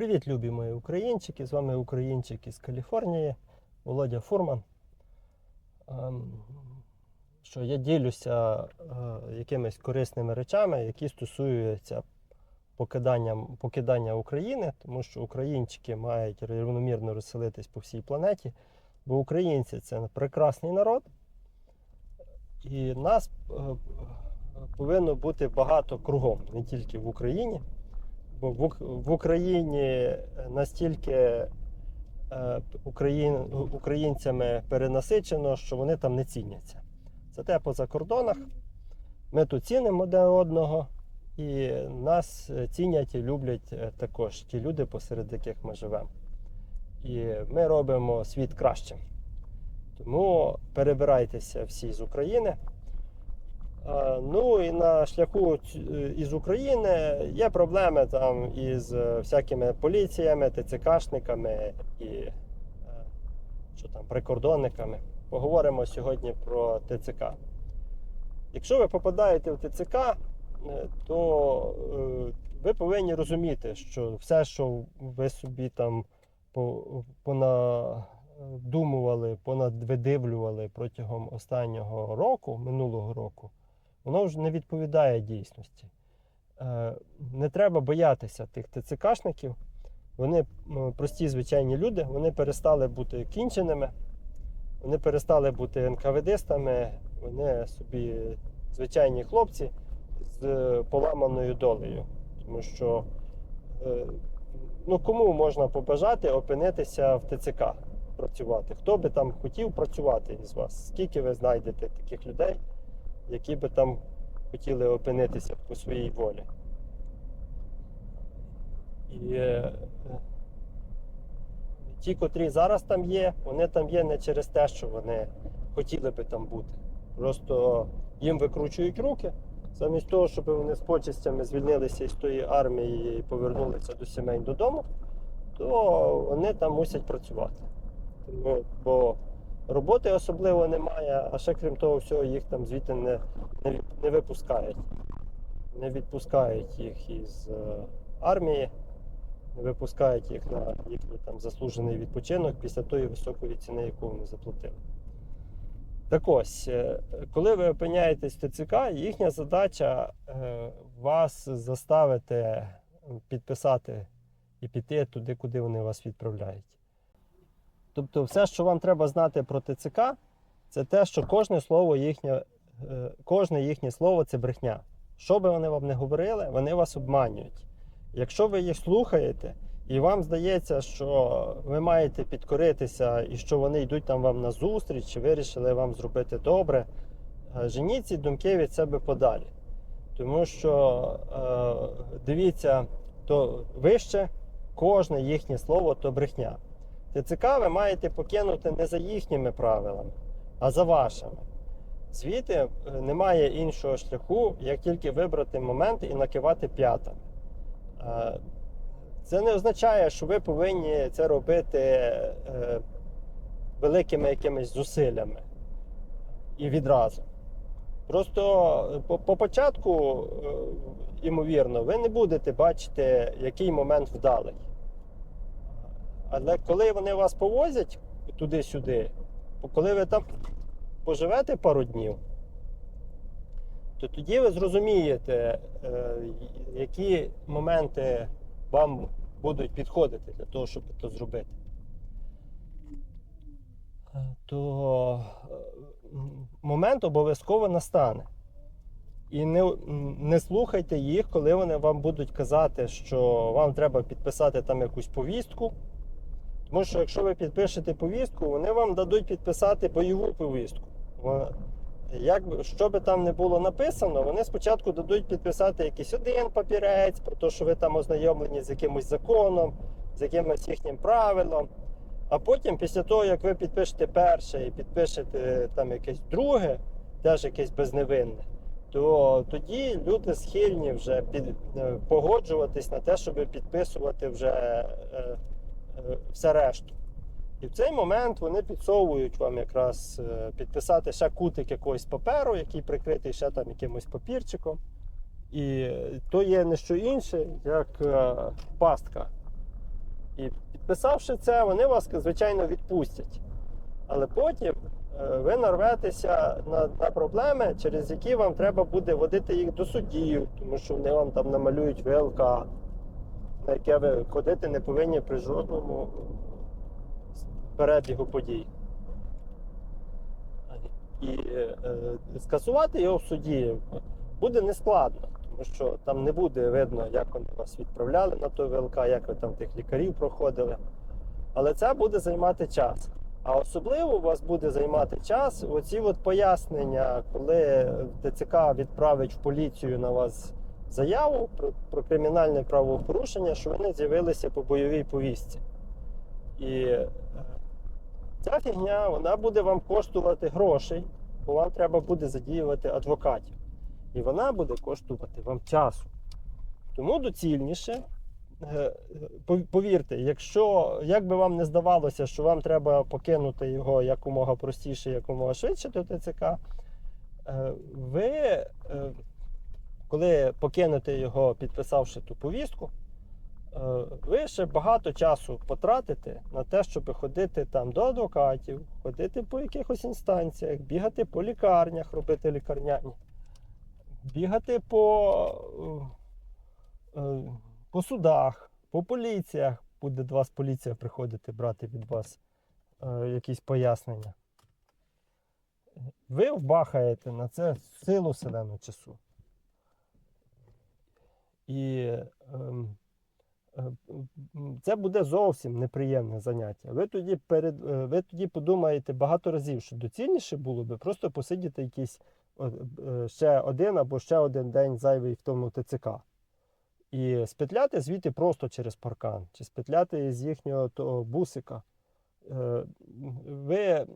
Привіт, любі мої українчики! З вами українчик із Каліфорнії, Володя Фурман. Ем, Що я ділюся е, якимись корисними речами, які стосуються покидання, покидання України, тому що українчики мають рівномірно розселитись по всій планеті, бо українці це прекрасний народ, і нас е, повинно бути багато кругом, не тільки в Україні. Бо в, Україні настільки е, україн, українцями перенасичено, що вони там не ціняться. Зате по закордонах ми тут цінимо один одного, і нас е, цінять і люблять е, також ті люди, посеред яких ми живемо. І ми робимо світ кращим. Тому перебирайтеся всі з України. Ну і на шляху із України є проблеми там із е, всякими поліціями, ТЦКшниками і е, що там, прикордонниками. Поговоримо сьогодні про ТЦК. Якщо ви попадаєте в ТЦК, е, то е, ви повинні розуміти, що все, що ви собі там по- понадумували, понадвидивлювали протягом останнього року, минулого року, воно вже не відповідає дійсності. Е, Не треба боятися тих ТЦКшників. Вони прості звичайні люди, вони перестали бути кінченими, вони перестали бути НКВДстами, вони собі звичайні хлопці з поламаною долею. Тому що е, ну, кому можна побажати опинитися в ТЦК працювати? Хто би там хотів працювати із вас? Скільки ви знайдете таких людей, які би там хотіли опинитися по своїй волі? І е, е, ті, котрі зараз там є, вони там є не через те, що вони хотіли би там бути. Просто їм викручують руки, замість того, щоб вони з почестями звільнилися із тої армії і повернулися до сімей додому, то вони там мусять працювати. Тому, бо роботи особливо немає, а ще крім того всього, їх там звідти не, не, не випускають. Не відпускають їх із е, армії, не випускають їх на їхній там заслужений відпочинок після тої високої ціни, яку вони заплатили. Так ось, е, коли ви опиняєтесь в ТЦК, їхня задача е, вас заставити підписати і піти туди, куди вони вас відправляють. Тобто, все, що вам треба знати про ТЦК, це те, що кожне слово їхнє, е, кожне їхнє слово це брехня. Що би вони вам не говорили, вони вас обманюють. Якщо ви їх слухаєте, і вам здається, що ви маєте підкоритися і що вони йдуть там вам на зустріч, чи вирішили вам зробити добре, е, женіть ці думки від себе подалі. Тому що е, дивіться, то вище кожне їхнє слово то брехня. ТЦК ви маєте покинути не за їхніми правилами, а за вашими. Звідти е, немає іншого шляху, як тільки вибрати момент і накивати п'ятами. Е, Це не означає, що ви повинні це робити е, великими якимись зусиллями і відразу. Просто по, по початку, ймовірно, ви не будете бачити, який момент вдалий. Але коли вони вас повозять туди-сюди, коли ви там поживете пару днів, то тоді ви зрозумієте, е, які моменти вам будуть підходити для того, щоб це зробити. Е, То е, момент обов'язково настане. І не, не слухайте їх, коли вони вам будуть казати, що вам треба підписати там якусь повістку. Тому що якщо ви підпишете повістку, вони вам дадуть підписати бойову повістку. Як що би там не було написано, вони спочатку дадуть підписати якийсь один папірець, про те, що ви там ознайомлені з якимось законом, з якимось їхнім правилом. А потім, після того, як ви підпишете перше і підпишете там якесь друге, теж якесь безневинне, то тоді люди схильні вже під, е, погоджуватись на те, щоб підписувати вже е, все решту. І в цей момент вони підсовують вам якраз е, підписати ще кутик якогось паперу, який прикритий ще там якимось папірчиком. І то є не що інше, як е, пастка. І підписавши це, вони вас, звичайно, відпустять. Але потім е, ви нарветеся на, на проблеми, через які вам треба буде водити їх до судів, тому що вони вам там намалюють ВЛК, на яке ви ходити не повинні при жодному перебігу подій. І е, скасувати його в суді буде нескладно, тому що там не буде видно, як вони вас відправляли на той ВЛК, як ви там тих лікарів проходили. Але це буде займати час. А особливо у вас буде займати час оці от пояснення, коли ТЦК відправить в поліцію на вас заяву про, про кримінальне правопорушення, що вони з'явилися по бойовій повістці. І е, ця фігня вона буде вам коштувати грошей, бо вам треба буде задіювати адвокатів. І вона буде коштувати вам часу. Тому доцільніше, е, повірте, якщо як би вам не здавалося, що вам треба покинути його якомога простіше, якомога швидше до ТЦК, е, ви, е, коли покинете його, підписавши ту повістку, е, ви ще багато часу потратите на те, щоб ходити там до адвокатів, ходити по якихось інстанціях, бігати по лікарнях, робити лікарняні, бігати по, е, е, по судах, по поліціях. Буде до вас поліція приходити брати від вас якісь пояснення. Ви вбахаєте на це силу селену часу. І ем, е, м, це буде зовсім неприємне заняття. Ви тоді, перед, е, ви тоді подумаєте багато разів, що доцільніше було би просто посидіти якийсь е, ще один або ще один день зайвий в тому ТЦК. І спетляти звідти просто через паркан, чи спетляти з їхнього того бусика. Е, Ви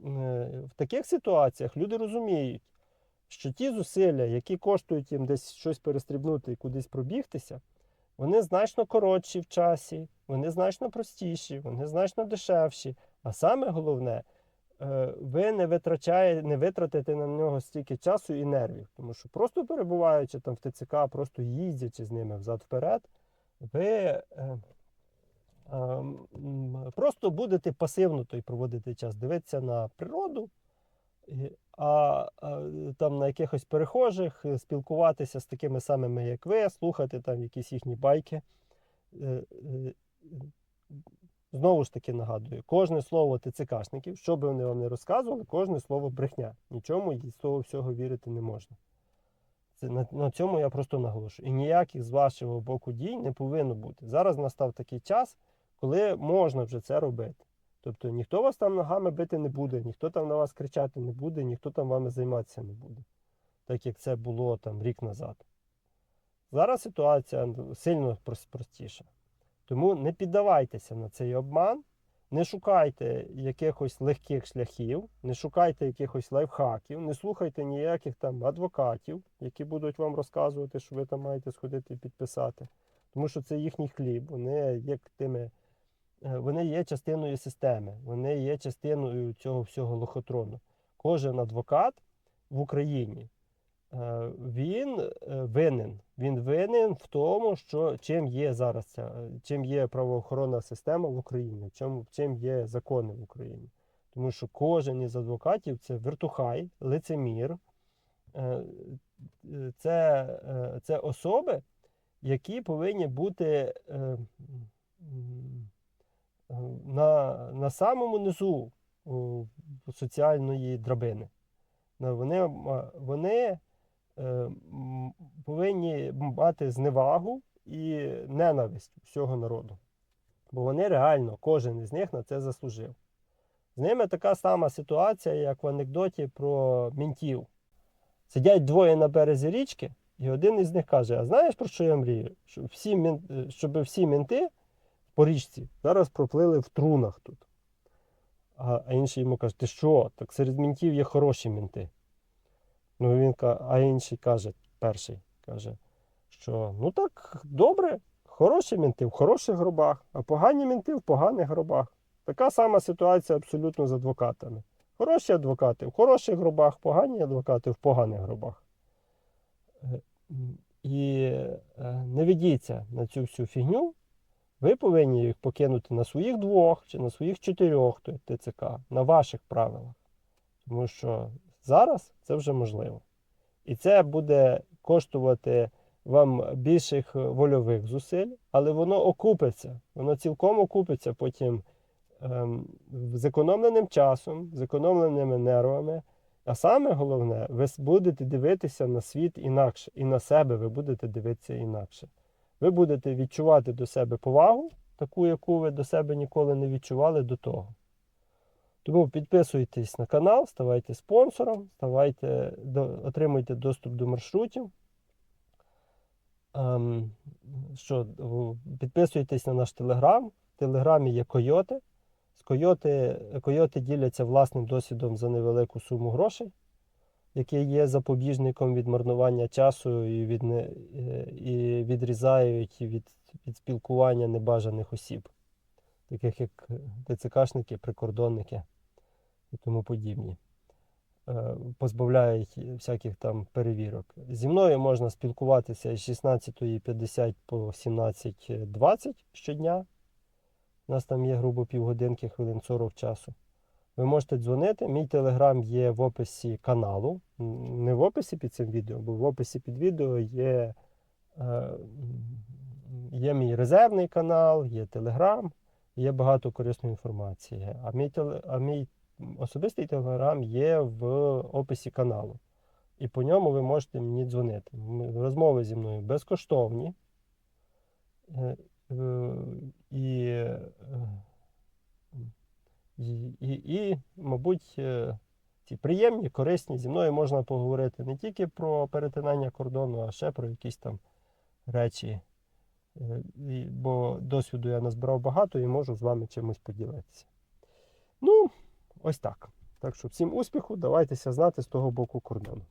в таких ситуаціях люди розуміють, що ті зусилля, які коштують їм десь щось перестрибнути і кудись пробігтися, вони значно коротші в часі, вони значно простіші, вони значно дешевші. А саме головне, е, ви не витрачає, не витратите на нього стільки часу і нервів. Тому що просто перебуваючи там в ТЦК, просто їздячи з ними взад-вперед, ви е, е, просто будете пасивно той проводити час, дивитися на природу, а, там на якихось перехожих е, спілкуватися з такими самими, як ви, слухати там якісь їхні байки. Е, е, Знову ж таки нагадую, кожне слово ТЦКшників, що би вони вам не розказували, кожне слово брехня. Нічому з того всього вірити не можна. Це, на, на цьому я просто наголошую. І ніяких з вашого боку дій не повинно бути. Зараз настав такий час, коли можна вже це робити. Тобто ніхто вас там ногами бити не буде, ніхто там на вас кричати не буде, ніхто там вами займатися не буде, так як це було там рік назад. Зараз ситуація сильно простіша. Тому не піддавайтеся на цей обман, не шукайте якихось легких шляхів, не шукайте якихось лайфхаків, не слухайте ніяких там адвокатів, які будуть вам розказувати, що ви там маєте сходити і підписати. Тому що це їхній хліб, вони є тими, вони є частиною системи, вони є частиною цього всього лохотрону. Кожен адвокат в Україні е, він е, винен. Він винен в тому, що чим є зараз ця, е, чим є правоохоронна система в Україні, чим, чим є закони в Україні. Тому що кожен із адвокатів це вертухай, лицемір, е, е, це, е, це особи, які повинні бути е, е, на, на самому низу соціальної драбини. Вони, вони е, повинні мати зневагу і ненависть всього народу. Бо вони реально, кожен із них на це заслужив. З ними така сама ситуація, як в анекдоті про мінтів. Сидять двоє на березі річки, і один із них каже: А знаєш, про що я мрію? Щоб всі, щоб всі мінти по річці зараз проплили в трунах тут. А, інший йому каже: Ти що? Так серед мінтів є хороші мінти. Ну він а інший каже, перший каже, що ну так, добре, хороші мінти в хороших гробах, а погані мінти в поганих гробах. Така сама ситуація абсолютно з адвокатами. Хороші адвокати в хороших гробах, погані адвокати в поганих гробах. Е, І е, не ведіться на цю всю фігню. Ви повинні їх покинути на своїх двох чи на своїх чотирьох ТЦК, на ваших правилах. Тому що зараз це вже можливо. І це буде коштувати вам більших вольових зусиль, але воно окупиться. Воно цілком окупиться потім ем, зекономленим часом, зекономленими нервами. А саме головне, ви будете дивитися на світ інакше, і на себе ви будете дивитися інакше. Ви будете відчувати до себе повагу, таку, яку ви до себе ніколи не відчували до того. Тому підписуйтесь на канал, ставайте спонсором, ставайте, отримуйте доступ до маршрутів. Ем, що, підписуйтесь на наш телеграм. В телеграмі є койоти. З койоти, койоти діляться власним досвідом за невелику суму грошей, який є запобіжником від марнування часу і, від, е, і відрізають від, від спілкування небажаних осіб, таких як ТЦКшники, прикордонники і тому подібні. Е, Позбавляють всяких там перевірок. Зі мною можна спілкуватися з 16.50 по 17.20 щодня. У нас там є грубо півгодинки, хвилин 40 часу. Ви можете дзвонити. Мій телеграм є в описі каналу. Не в описі під цим відео, бо в описі під відео є, е, є мій резервний канал, є телеграм, є багато корисної інформації. А мій, а мій особистий телеграм є в описі каналу. І по ньому ви можете мені дзвонити. Розмови зі мною безкоштовні. Е, е, І, і, і, і, мабуть, ці приємні, корисні. Зі мною можна поговорити не тільки про перетинання кордону, а ще про якісь там речі. Е, Бо досвіду я назбирав багато і можу з вами чимось поділитися. Ну, ось так. Так що всім успіху, давайтеся знати з того боку кордону.